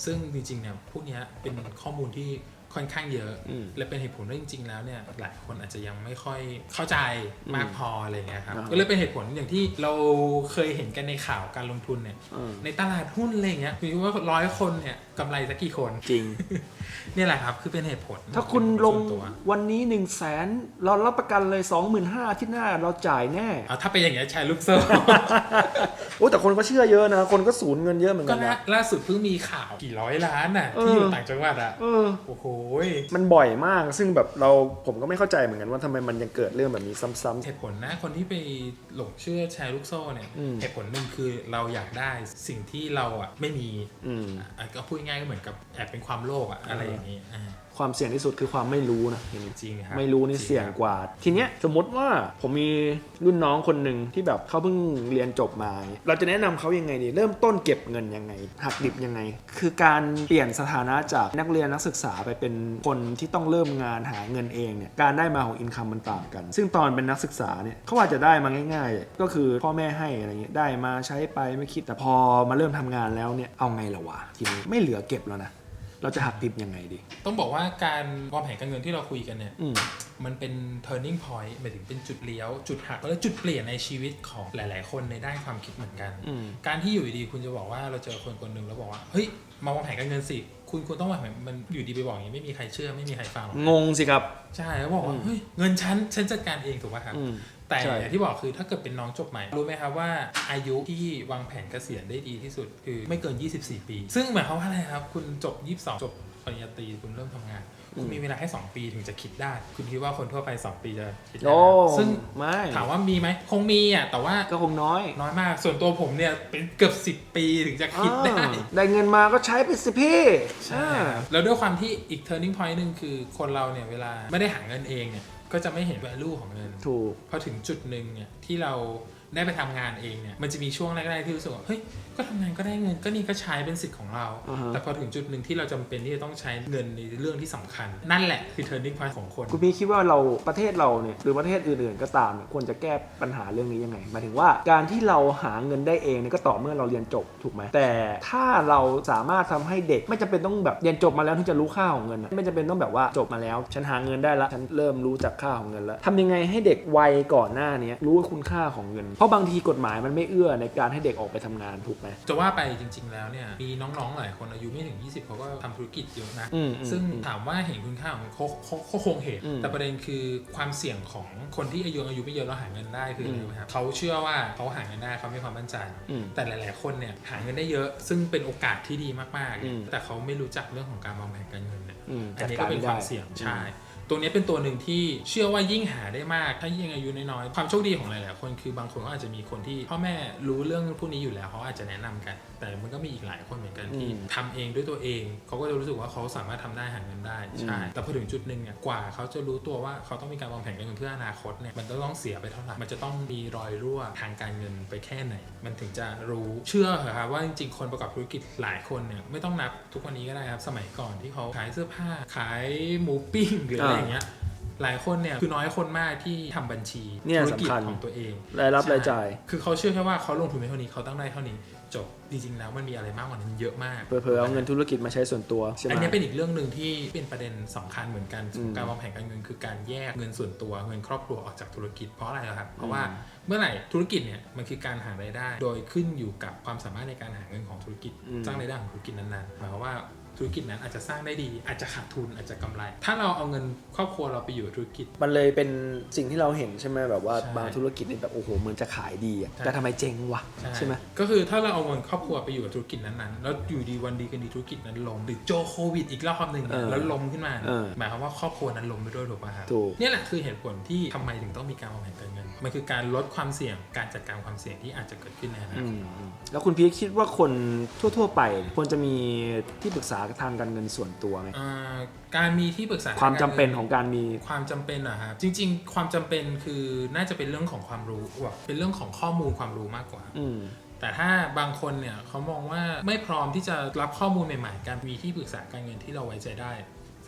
Speaker 3: ซึ่งจริงๆเนี่ยพวกนี้เป็นข้อมูลที่ ค่อนข้างเยอะ
Speaker 1: อืม
Speaker 3: และเป็นเหตุผลว่าจริง ๆ แล้วเนี่ยหลายคนอาจจะยังไม่ค่อยเข้าใจมากพออะไรเงี้ยครับ
Speaker 1: อ่า
Speaker 3: ก็เลยเป็นเหตุผลอย่างที่เราเคยเห็นกันในข่าวการลงทุนเนี่ย
Speaker 1: อืม
Speaker 3: ในตลาดหุ้นอะไรเงี้ยมีว่าร้อยคนเนี่ยกำไรสักกี่คน
Speaker 1: จริง
Speaker 3: เนี่ยแหละครับคือเป็นเหตุผล
Speaker 1: ถ้าคุณลง
Speaker 3: ส่วนตัว
Speaker 1: วันนี้1นึ่งแสนเรารับประกันเลย 25,000อาที่หน้าเราจ่ายแน่
Speaker 3: เอาถ้าเป็นอย่างเงี้ยแชร์ลูกโซ่
Speaker 1: โอ้แต่คนก็เชื่อเยอะนะ คนก็สูญเงินเยอะเหมือน
Speaker 3: ก็
Speaker 1: กัน
Speaker 3: ล่า
Speaker 1: นะ
Speaker 3: ล่าสุดเพิ่งมีข่าวกี่ร้อยล้านน่ะ
Speaker 1: เออ
Speaker 3: ที่อยู่ต่างจังหวัดอะ
Speaker 1: เออ
Speaker 3: โอ้โห
Speaker 1: มันบ่อยมาก ซึ่งแบบเราผมก็ไม่เข้าใจเหมือนกันว่าทำไมมันยังเกิดเรื่องแบบนี้ซ้ำ
Speaker 3: เหตุผลนะคนที่ไปหลงเชื่อแชร์ลูกโซ่เนี่ย
Speaker 1: อืม
Speaker 3: เหตุผลหนึ่งคือเราอยากได้สิ่งที่เราอะไม่มี
Speaker 1: ๆอืม
Speaker 3: อะก็พูดง่ายๆก็เหมือนกับแอบเป็นความโลภอะอะไรอย่างนี้อ่า
Speaker 1: ความเสี่ยงที่สุดคือความไม่รู้นะเห็นไหม
Speaker 3: จริงครับ
Speaker 1: ไม่รู้นี่
Speaker 3: จง
Speaker 1: เสี่ยง
Speaker 3: ครับ
Speaker 1: กว่า ทีเนี้ยสมมติว่าผมมีรุ่นน้องคนหนึ่งที่แบบเขาเพิ่งเรียนจบมาอย่างเงี้ยเราจะแนะนำเขายังไงดี เริ่มต้นเก็บเงินยังไง หักดิบยังไง คือการเปลี่ยนสถานะจากนักเรียนนักศึกษาไปเป็นคนที่ต้องเริ่มงานหาเงินเองเนี่ยการได้มาของอินคัมมันต่างกัน ซึ่งตอนเป็นนักศึกษาเนี่ยเขาอาจจะได้มาง่าย ๆ ก็คือพ่อแม่ให้อะไรเงี้ยได้มาใช้ไปไม่คิดแต่พอมาเริ่มทำงานแล้วเนี่ยเอาไงละวะทีนี้ไม่เหลือเก็บแล้วนะ เราจะหักดิบยังไงดี
Speaker 3: ต้องบอกว่าการวางแผนการเงินที่เราคุยกันเนี่ย
Speaker 1: อืม
Speaker 3: มันเป็น turning point หมายถึงเป็นจุดเลี้ยว จุดหักและจุดเปลี่ยนในชีวิตของหลาย ๆ คนในด้านความคิดเหมือนกัน
Speaker 1: อืม
Speaker 3: การที่อยู่ดีๆคุณจะบอกว่าเราเจอคนคนหนึ่งแล้วบอกว่า เฮ้ย มาวางแผนการเงินสิ คุณคุณต้องวางแผนมันอยู่ดีไปบอกอย่างนี้ไม่มีใครเชื่อไม่มีใครฟังหรอก
Speaker 1: งงสิครับ
Speaker 3: ใช่แล้วบอกว่าเฮ้ยเงินฉันฉันจัดการเองถูกป่ะครับ
Speaker 1: อืม
Speaker 3: แต่
Speaker 1: ใช่
Speaker 3: อย่างที่บอกคือถ้าเกิดเป็นน้องจบใหม่ รู้ไหมครับว่าอายุที่วางแผนเกษียณได้ดีที่สุดคือไม่เกิน 24 ปี ซึ่งหมายความว่าอะไรครับ คุณจบ 22 จบปริญญาตรีคุณเริ่มทำงาน คุณมีเวลาแค่ 2 ปีถึงจะคิดได้ คุณคิดว่าคนทั่วไป 2 ปีจะคิดได้
Speaker 1: โอ้
Speaker 3: ไหมซึ่ง
Speaker 1: ไม่
Speaker 3: ถามว่ามีไหมคงมีอะแต่ว่า
Speaker 1: ก็คงน้อย
Speaker 3: น้อยมาก ส่วนตัวผมเนี่ยเป็นเกือบ 10 ปีถึงจะคิดได้
Speaker 1: อ่าได้เงินมาก็ใช้ไปสิพี่
Speaker 3: ใช่ครับแล้วด้วยความที่อีก turning point หนึ่งคือคนเราเนี่ยเวลาไม่ได้หาเงินเองเนี่ย ก็จะไม่เห็น value ของเงิน
Speaker 1: ถูก
Speaker 3: พอถึงจุดหนึ่งเนี่ยที่เรา ได้ไปทำงานเองเนี่ยมันจะมีช่วงแรกๆที่รู้สึกว่าเฮ้ยก็ทำงานก็ได้เงินก็นี่ก็ใช้เป็นสิทธิ์ของเรา
Speaker 1: อ่าฮะ
Speaker 3: แต่พอถึงจุดหนึ่งที่เราจำเป็นที่จะต้องใช้เงินในเรื่องที่สำคัญ นั่นแหละคือ turning point ของคน
Speaker 1: คุณพี่คิดว่าเราประเทศเราเนี่ยหรือประเทศอื่นๆก็ตามเนี่ยควรจะแก้ปัญหาเรื่องนี้ยังไงหมายถึงว่าการที่เราหาเงินได้เองเนี่ยก็ต่อเมื่อเราเรียนจบถูกไหมแต่ถ้าเราสามารถทำให้เด็ก ไม่จำเป็นต้องแบบเรียนจบมาแล้วถึงจะรู้ค่าของเงินนะไม่จำเป็นต้องแบบว่าจบมาแล้ว ฉันหาเงินได้ละฉันเริ่มรู้จักค่าของเงินแล้วทำยังไงให้เด็กวัยก่อนหน้านี้รู้คุณค่าของเงินเพราะบางทีกฎหมายมันไม่เอื้อในการให้เด็กออกไปทำงานถูกไหม
Speaker 3: จะว่าไปจริง ๆ แล้วเนี่ยมีน้องๆหลายคนอายุไม่ถึง 20เขาก็ทำธุรกิจเยอะนะ
Speaker 1: อืมอืม
Speaker 3: ซึ่ง
Speaker 1: อืม
Speaker 3: ถามว่าเห็นคุณค่าของมันเขาเขาเขาคงเห็น
Speaker 1: อืม
Speaker 3: แต่ประเด็นคือความเสี่ยงของคนที่อายุอายุไม่เยอะแล้วหาเงินได้คืออะไรรู้ไหมครับเขาเชื่อว่าเขาหาเงินได้เขามีความมั่นใจ
Speaker 1: อืม
Speaker 3: แต่หลาย ๆ คนเนี่ยหาเงินได้เยอะ ซึ่งเป็นโอกาสที่ดีมาก
Speaker 1: อืม
Speaker 3: ๆแต่เขาไม่รู้จักเรื่องของการวางแผนการเงินเนี่ย
Speaker 1: อืม
Speaker 3: อันนี้ก็เป็นความเสี่ยงใช่ ตัวนี้เป็นตัวหนึ่งที่เชื่อว่ายิ่งหาได้มาก ถ้ายิ่งอายุน้อยๆ ความโชคดีของหลายๆคนคือบางคนก็อาจจะมีคนที่พ่อแม่รู้เรื่องพวกนี้อยู่แล้วเขาอาจจะแนะนำกัน แต่มันก็มีอีกหลายคนเหมือนกันที่
Speaker 1: อืม
Speaker 3: ทำเองด้วยตัวเอง เขาก็จะรู้สึกว่าเขาสามารถทำได้หาเงินได้ใช่
Speaker 1: อืม
Speaker 3: แต่พอถึงจุดหนึ่งเนี่ยกว่าเขาจะรู้ตัวว่าเขาต้องมีการวางแผนการเงินเพื่ออนาคตเนี่ยมันจะต้องเสียไปเท่าไหร่มันจะต้องมีรอยรั่วทางการเงินไปแค่ไหน มันถึงจะรู้เชื่อเหรอครับว่าจริงๆคนประกอบธุรกิจหลายคนเนี่ยไม่ต้องนับทุกวันนี้ก็ได้ครับสมัยก่อนที่เขาขายเสื้อผ้าขายหมูปิ้งหรืออะไรอย่างเงี้ยหลายคนเนี่ยคือน้อยคนมากที่ทำบัญชี
Speaker 1: เนี่ย
Speaker 3: ธุรกิจ
Speaker 1: สำคัญ
Speaker 3: ของตัวเอง
Speaker 1: รายรับ
Speaker 3: ใช่
Speaker 1: รายจ่าย
Speaker 3: คือเขาเชื่อแค่ว่าเขาลงทุนไปเท่านี้เขาต้องได้เท่านี้จบจริงๆแล้วมันมีอะไรมากกว่านั้นเยอะมาก
Speaker 1: เผลอๆเอาเงินธุรกิจมาใช้ส่วนตัวใช่ไหม
Speaker 3: อันนี้เป็นอีกเรื่องหนึ่งที่เป็นประเด็นสำคัญเหมือนกัน
Speaker 1: อืม
Speaker 3: การวางแผนการเงินคือการแยกเงินส่วนตัวเงินครอบครัวออกจากธุรกิจเพราะอะไรล่ะครับ เพราะว่า
Speaker 1: อืม
Speaker 3: เมื่อไหร่ธุรกิจเนี่ยมันคือการหารายได้ โดยขึ้นอยู่กับความสามารถในการหาเงินของธุรกิจสร้างรายได้ของธุรกิจนั้นๆหมายความว่า ธุรกิจนั้นอาจจะสร้างได้ดี อาจจะขาดทุนอาจจะกำไร ถ้าเราเอาเงินครอบครัวเราไปอยู่กับธุรกิจ
Speaker 1: มันเลยเป็นสิ่งที่เราเห็นใช่ไหมแบบว่า
Speaker 3: ใช่
Speaker 1: บางธุรกิจนี่แบบโอ้โหเหมือนจะขายดีอะ
Speaker 3: ใช่
Speaker 1: แต่ทำไมเจ๊งวะใช่ไหม
Speaker 3: ก็คือถ้าเราเอาเงินครอบครัวไปอยู่กับธุรกิจนั้นๆแล้วอยู่ดีวันดีกันดีธุรกิจนั้นล้มหรือโจโควิดอีกรอบหนึ่งเนี่ย
Speaker 1: เออ
Speaker 3: แล้วล้มขึ้นมาเนี่ย
Speaker 1: เออ
Speaker 3: หมายความว่าครอบครัวนั้นล้มไปด้วยถูกป่ะครับ
Speaker 1: ถูก
Speaker 3: เนี่ยแหละคือเหตุผลที่ทำไมถึงต้องมีการวางแผนการเงิน มันคือการลดความเสี่ยงการจัดการความเสี่ยงที่อาจจะเกิดขึ้นในอนา
Speaker 1: อื
Speaker 3: คต
Speaker 1: มอืมแล้วคุณพีคคิดว่าคนทั่ว ๆ ไปควรจะมีที่ปรึกษาาทางการเงินส่วนตัวไหม
Speaker 3: อ่าการมีที่ปรึกษา
Speaker 1: ความจำเป็น
Speaker 3: กรงิ
Speaker 1: ของการมี
Speaker 3: ความจำเป็นอะครับจริง ๆ ความจำเป็นคือน่าจะเป็นเรื่องของความรู้ว่ะเป็นเรื่องของข้อมูลความรู้มากกว่า
Speaker 1: อืม
Speaker 3: แต่ถ้าบางคนเนี่ยเขามองว่าไม่พร้อมที่จะรับข้อมูลใหม่ๆ การมีที่ปรึกษาการเงินที่เราไว้ใจได้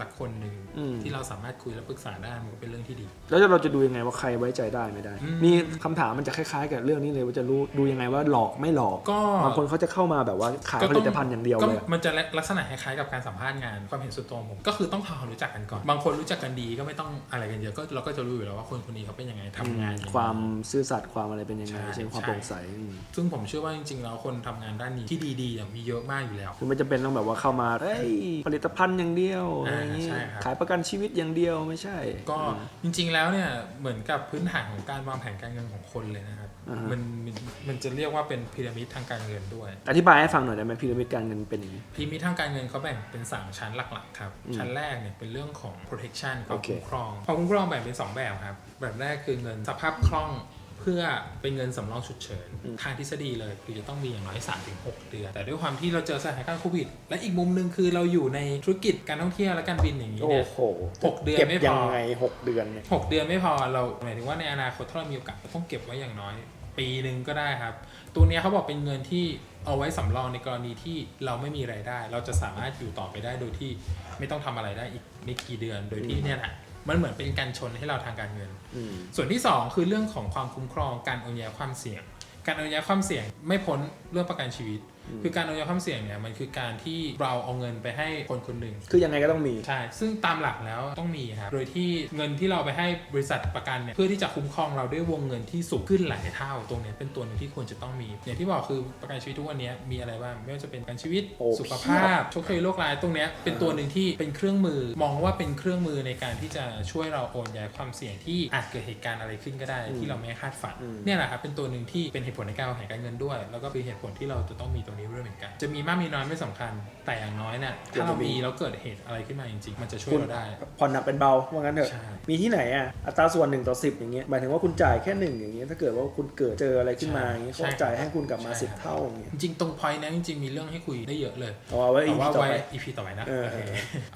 Speaker 3: สักคนหนึ่ง
Speaker 1: อืม
Speaker 3: ที่เราสามารถคุยและปรึกษาได้มันก็เป็นเรื่องที่ดี
Speaker 1: แล้วเราจะดูยังไงว่าใครไว้ใจได้ไม่ได้
Speaker 3: อืม
Speaker 1: มีคำถามมันจะคล้ายๆ กับเรื่องนี้เลยว่าจะรู้ดูยังไงว่าหลอกไม่หลอก
Speaker 3: ก็
Speaker 1: บางคนเขาจะเข้ามาแบบว่าขาย
Speaker 3: ก็
Speaker 1: ผ
Speaker 3: ต้
Speaker 1: ลิตภัณฑ์อย่างเดียว
Speaker 3: ก็
Speaker 1: เลยอะ
Speaker 3: มันจะลักษณะคล้ายๆกับการสัมภาษณ์งานความเห็นส่วนตัวของผมก็คือต้องทำความรู้จักกันก่อน บางคนรู้จักกันดีก็ไม่ต้องอะไรกันเยอะก็เราก็จะรู้อยู่แล้วว่าคนคนนี้เขาเป็นยังไงทำงานยังไง
Speaker 1: ความซื่อสัตย์ความอะไรเป็นยังไง
Speaker 3: ใช่
Speaker 1: เช่นความ
Speaker 3: ใช่
Speaker 1: โปร่งใสอืม
Speaker 3: ซึ่งผมเชื่อว่าจริงๆแล้วคนทำงานด้านนี้ที่ดีๆเนี่ยมีเยอะมากอยู่แล้ว
Speaker 1: คือไม่จำเป็นต้องแบบว่าเข้ามาเฮ้ยผลิตภัณฑ์อย่างเดียวอะไรอย่างนี้
Speaker 3: อ่าใช่ครับ
Speaker 1: ขายประกันชีวิตอย่างเดียวไม่ใช่
Speaker 3: ก็จริงๆแล้วเนี่ยเหมือนกับพื้นฐานของการวางแผนการเงินของคนเลยนะครับ
Speaker 1: อ่าฮะ
Speaker 3: มันมันมันจะเรียกว่าเป็นพีระมิดทางการเงินด้วย
Speaker 1: อธิบายให้ฟังหน่อยได้ไหมพีระมิดการเงินเป็นยังไง
Speaker 3: พีระมิดทางการเงินเขาแบ่งเป็น3ชั้นหลักๆครับ
Speaker 1: อืม
Speaker 3: ชั้นแรกเนี่ยเป็นเรื่องของ protection ควา
Speaker 1: โอ
Speaker 3: ม
Speaker 1: เค
Speaker 3: คุ้มครองความคุ้มครองแบ่งเป็น2แบบครับแบบแรกคือเงินสภาพคล่อง เพื่อเป็นเงินสำรองฉุกเฉินทางทฤษฎีเลยคือจะต้องมีอย่างน้อย3-6 เดือน แต่ด้วยความที่เราเจอสถานการณ์โควิด และอีกมุมหนึ่งคือเราอยู่ในธุรกิจการท่องเที่ยวและการบินอย่างนี้
Speaker 1: โอ้
Speaker 3: เนี่ย
Speaker 1: โห
Speaker 3: หกเดือน
Speaker 1: เก็บ
Speaker 3: ไม่พอ
Speaker 1: ยังไงหกเดือนเนี่ย
Speaker 3: หกเดือนไม่พอเราหมายถึงว่าในอนาคตถ้าเรามีโอกาสเราต้องเก็บไว้อย่างน้อยปีหนึ่งก็ได้ครับ ตัวเนี้ยเขาบอกเป็นเงินที่เอาไว้สำรองในกรณีที่เราไม่มีไรายได้ เราจะสามารถอยู่ต่อไปได้โดยที่ไม่ต้องทำอะไรได้อีกไม่กี่เดือนโดยที่เนี่ยแหละ มันเหมือนเป็นการชนให้เราทางการเงิน
Speaker 1: อืม
Speaker 3: ส่วนที่ 2 คือเรื่องของความคุ้มครองการโอนย้ายความเสี่ยง การโอนย้ายความเสี่ยงไม่พ้นเรื่องประกันชีวิต คือการโอนย้ายความเสี่ยงเนี่ยมันคือการที่เราเอาเงินไปให้คนคนหนึ่ง
Speaker 1: คือยังไงก็ต้องมี
Speaker 3: ใช่ซึ่งตามหลักแล้วต้องมีครับโดยที่เงินที่เราไปให้บริษัทประกันเนี่ยเพื่อที่จะคุ้มครองเราด้วยวงเงินที่สูงขึ้นหลายเท่าตรงเนี้ยเป็นตัวหนึงที่ควรจะต้องมีอย่างที่บอกคือประกันชีวิตทุกวันเนี้ยมีอะไรบ้างไม่ว่าจะเป็นประกันชีวิต
Speaker 1: โอ้
Speaker 3: สุขภาพชกเชยโรคร้ายตรงเนี้ยเป็นตัวหนึ่งที่เป็นเครื่องมือ มองว่าเป็นเครื่องมือในการที่จะช่วยเราโอนย้ายความเสี่ยงที่อาจเกิดเหตุการณ์อะไรขึ้นก็ได้ที่เราไม่คาดฝันเนี่ยแหละครับเป็นตัวหนึ่งที่เป็นเหตุผลในการวางแผนการเงินด้วย แล้วก็เป็นเหตุผลที่เราจะต้องมีตรงนี้ด้วยเหมือนกัน จะมีมากมีน้อยไม่สำคัญ แต่อย่างน้อยเนี่ยถ้าเรามีแล้วเกิดเหตุอะไรขึ้นมาจริงๆ มันจะช่วยเราได้
Speaker 1: ผ่อนหนักเป็นเบาว่างั้นเถอะ
Speaker 3: ใช่
Speaker 1: มีที่ไหนอะอัตราส่วน1ต่อ10 อย่างเงี้ยหมายถึงว่าคุณจ่ายแค่หนึ่งอย่างเงี้ยถ้าเกิดว่าคุณเกิดเจออะไรขึ้นมาอย่างเงี้ย
Speaker 3: ใช่
Speaker 1: เขาจ่ายให้คุณกลับมา
Speaker 3: ใช่
Speaker 1: สิบเท่าอย่างเงี้ย
Speaker 3: จริงๆตรงพอยต์นี้จริงๆมีเรื่องให้คุยได้เยอะเลย
Speaker 1: เอาไว้
Speaker 3: แต่
Speaker 1: อี
Speaker 3: ว่า
Speaker 1: ต่อ
Speaker 3: ไว้
Speaker 1: ไป
Speaker 3: EP ต่อไปนะ
Speaker 1: เออ
Speaker 3: โอเค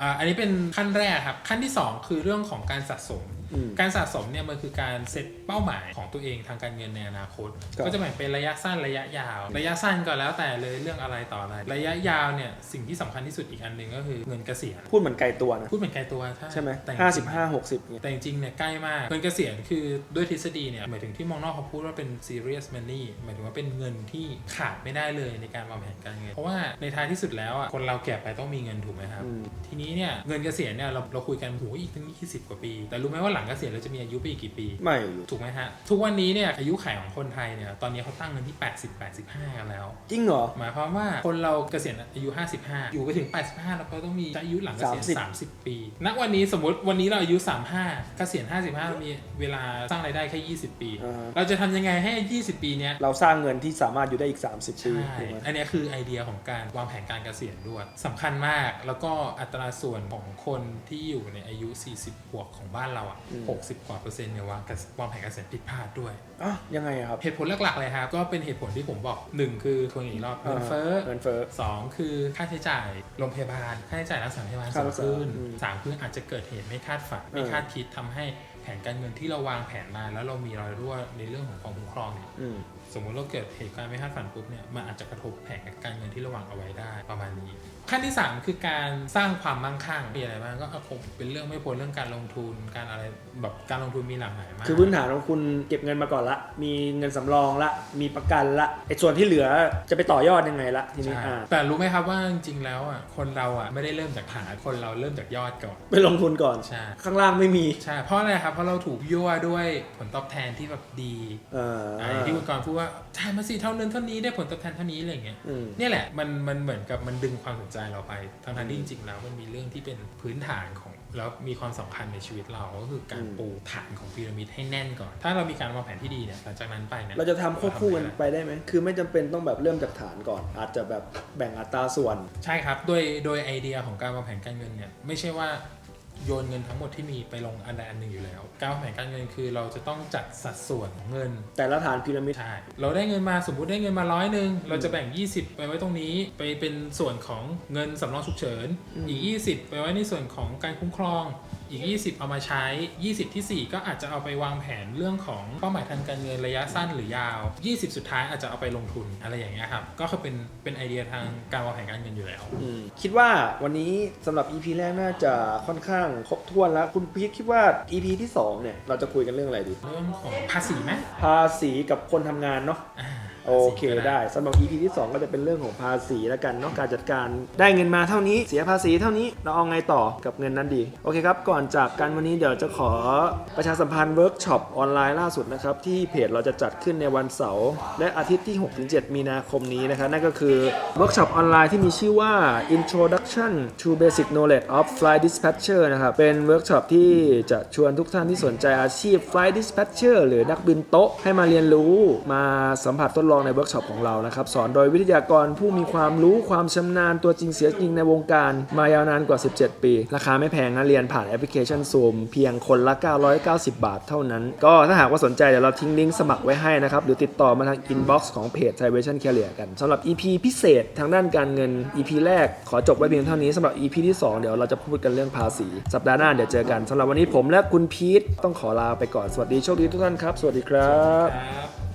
Speaker 3: อ่าอันนี้เป็นขั้นแรกครับขั้นที่ 2 คือเรื่องของการสะสม
Speaker 1: อืม
Speaker 3: การสะสมเนี่ยมันคือการเซตเป้าหมายของตัวเองทางการเงินในอนาคต
Speaker 1: ครับ
Speaker 3: ก็จะแบ่งเป็นระยะสั้นระยะยาว ระยะสั้นก็แล้วแต่เลยเรื่องอะไรต่ออะไร ระยะยาวเนี่ยสิ่งที่สำคัญที่สุดอีกอันหนึ่งก็คือเงินเกษียณ
Speaker 1: พูดเหมือนไกลตัวนะ
Speaker 3: พูดเป็นไกลตัว
Speaker 1: ใช่ไหม
Speaker 3: แต่จริงๆ
Speaker 1: ห้าสิบห้าหกสิบเงี้ย
Speaker 3: แต่จริงๆเนี่ยใกล้มากเงินเกษียณคือด้วยทฤษฎีเนี่ยหมายถึงที่มองนอกเขาพูดว่าเป็น serious money หมายถึงว่าเป็นเงินที่ขาดไม่ได้เลยในการวางแผนการเงิน เพราะว่าในท้ายที่สุดแล้วอะคนเราแก่ไปต้องมีเงินถูกไหมครับ
Speaker 1: อืม
Speaker 3: ทีนี้เนี่ยเงินเกษียณเนี่ยเราเราคุยกันโหอีกตั้ง20กว่าปี แต่รู้ไหมว่าหลังเกษียณเราจะมีอายุไปอีกกี่ปี
Speaker 1: ไม่รู้
Speaker 3: ถูกไหมฮะ ทุกวันนี้เนี่ยอายุขัยของคนไทยเนี่ยตอนนี้เขาตั้งเงินที่ 80 85 กันแล้ว
Speaker 1: จริงเหรอ
Speaker 3: หมายความว่าคนเราเกษียณอายุ 55 อยู่ไปถึง 85 แล้วก็ต้องมีอายุหลังเกษียณ
Speaker 1: 30
Speaker 3: 30 ปี ณ วันนี้สมมติวันนี้เราอายุ 35 เกษียณ 55 เรามีเวลาสร้างรายได้แค่ 20 ปี
Speaker 1: อ่าฮะ
Speaker 3: เราจะทำยังไงให้ 20 ปีเนี้ย
Speaker 1: เราสร้างเงินที่สามารถอยู่ได้อีก 30ปี
Speaker 3: ใช่
Speaker 1: ถูกไหม
Speaker 3: อันเนี้ยคือไอเดียของการวางแผนการเกษียณด้วยสำคัญมาก แล้วก็อัตราส่วนของคนที่อยู่ในอายุ 40 บวกของบ้านเราอะ60 กว่าเปอร์เซ็นต์เนี่ยวางการวางแผนการเกษียณผิดพลาดด้วย
Speaker 1: อะยังไงอะครับ
Speaker 3: เหตุผลหลักๆเลยครับ ก็เป็นเหตุผลที่ผมบอกหนึ่งคือทวงอีกรอบเงินเฟ้อ
Speaker 1: เงินเฟ้อ
Speaker 3: สองคือค่าใช้จ่ายโรงพยาบาล ค่าใช้จ่ายรักษาพยาบาล
Speaker 1: ค่า
Speaker 3: สู
Speaker 1: รั
Speaker 3: ง
Speaker 1: กษา
Speaker 3: ขึ้น
Speaker 1: อืม
Speaker 3: สามคืออาจจะเกิดเหตุไม่คาดฝันไม่
Speaker 1: เออ
Speaker 3: คาดคิดทำให้แผนการเงินที่เราวางแผนมาแล้วเรามีรอยรั่วในเรื่องของความคุ้มครองเนี่ย
Speaker 1: อืม
Speaker 3: สมมติเราเกิดเหตุการณ์ไม่คาดฝันปุ๊บเนี่ยมันอาจจะกระทบแผนการเงินที่เราวางเอาไว้ได้ประมาณนี้ ขั้นที่ 3 คือการสร้างความมั่งคั่งมีอะไรบ้างก็คงเป็นเรื่องไม่พ้นเรื่องการลงทุนการอะไรแบบการลงทุนมีหลากหลายมาก
Speaker 1: คือพื้นฐานของคุณเก็บเงินมาก่อนละ มีเงินสำรองละ มีประกันละไอ้ส่วนที่เหลือจะไปต่อยอดยังไงละทีนี้
Speaker 3: ใช่
Speaker 1: อ่า
Speaker 3: แต่รู้ไหมครับว่าจริงๆแล้วอะคนเราอะไม่ได้เริ่มจากฐานคนเราเริ่มจากยอดก่อน
Speaker 1: ไปลงทุนก่อน
Speaker 3: ใช่
Speaker 1: ข้างล่างไม่มี
Speaker 3: ใช่เพราะอะไรครับเพราะเราถูกยั่วด้วยผลตอบแทนที่แบบดี
Speaker 1: เออ
Speaker 3: ไอ้ที่คุณกรณ์พูดว่าจ่ายมาสิเท่านั้นเท่านี้ได้ผลตอบแทนเท่านี้อะไรอย่างเงี้ย
Speaker 1: อืม
Speaker 3: เนี่ยแหละมันมันเหมือนกับมันดึงความสนใจเราไปทั้งนั้นที่จริงๆแล้วมันมีเรื่องที่เป็นพื้นฐานของแล้วมีความสำคัญในชีวิตเราก็คือการ
Speaker 1: อืม
Speaker 3: ปูฐานของพีระมิดให้แน่นก่อน ถ้าเรามีการวางแผนที่ดีเนี่ยหลังจากนั้นไปเนี่ย
Speaker 1: เราจะทำควบคู่กัน
Speaker 3: เราทำ
Speaker 1: ไปได้ไหมคือไม่จำเป็นต้องแบบเริ่มจากฐานก่อน อาจจะแบบแบ่งอัตราส่วน
Speaker 3: ใช่ครับโดยโดยไอเดียของการวางแผนการเงินเนี่ยไม่ใช่ว่า โยนเงินทั้งหมดที่มีไปลงอันใดอันหนึ่งอยู่แล้วการวางแผนการเงินคือเราจะต้องจัดสัดส่วนของเงิน
Speaker 1: แต่ละฐานพีระมิด
Speaker 3: ใช่เราได้เงินมาสมมุติได้เงินมาร้อยหนึ่งเราจะแบ่ง 20 ไปไว้ตรงนี้ ไปเป็นส่วนของเงินสำรองฉุกเฉิน อีก 20 ไปไว้ในส่วนของการคุ้มครอง อีก 20 เอามาใช้ 20ทีสี่ 4 ก็อาจจะเอาไปวางแผนเรื่องของเป้าหมายทางการเงินระยะสั้นหรือยาว 20 สุดท้ายอาจจะเอาไปลงทุนอะไรอย่างเงี้ยครับ ก็คือเป็นเป็นไอเดียทางการวางแผนการเงินอยู่แล้ว
Speaker 1: อืมคิดว่าวันนี้สำหรับ EP แรกน่าจะค่อนข้างครบถ้วนแล้ว คุณพีทคิดว่า EP ที่ 2 เนี่ย เราจะคุยกันเรื่องอะไรดี
Speaker 3: เรื่องของภาษีไหม
Speaker 1: ภาษีกับคนทำงานเนาะ
Speaker 3: อ่า
Speaker 1: โอเค
Speaker 3: ภาษีก็
Speaker 1: ได้สำหรับ EP ที่ 2 ก็จะเป็นเรื่องของภาษีแล้วกันเนาะการจัดการได้เงินมาเท่านี้เสียภาษีเท่านี้เราเอาไงต่อกับเงินนั้นดี โอเคครับ ก่อนจากกันวันนี้เดี๋ยวจะขอประชาสัมพันธ์เวิร์กช็อปออนไลน์ล่าสุดนะครับที่เพจเราจะจัดขึ้นในวันเสาร์และอาทิตย์ที่ 6-7 มีนาคมนี้นะครับนั่นก็คือเวิร์กช็อปออนไลน์ที่มีชื่อว่า Introduction to Basic Knowledge of Flight Dispatcher นะครับเป็นเวิร์กช็อปที่จะชวนทุกท่านที่สนใจอาชีพ Flight Dispatcher หรือนักบินโต๊ะให้มาเรียนรู้มาสัมผัสทดลองในเวิร์กช็อปของเรานะครับสอนโดยวิทยากรผู้มีความรู้ความชำนาญตัวจริงเสียจริงในวงการมายาวนานกว่า 17 ปี ราคาไม่แพงนะเรียนผ่านแอปพลิเคชัน Zoom เพียงคนละ 990 บาทเท่านั้น ก็ถ้าหากว่าสนใจเดี๋ยวเราทิ้งลิงก์สมัครไว้ให้นะครับ หรือติดต่อมาทาง inbox ของเพจ t h a i v a t i o n Career กันสำหรับ EP พิเศษทางด้านการเงิน EP แรกขอจบไว้เพียงเท่านี้สำหรับ EP ที่ 2 เดี๋ยวเราจะพูดกันเรื่องภาษี สัปดาห์หน้าเดี๋ยวเจอกันสำหรับวันนี้ผมและคุณพีทต้องขอลาไปก่อนสวัสดีโชคดีทุกท่านครับ สวัสดีครับ
Speaker 3: ครับ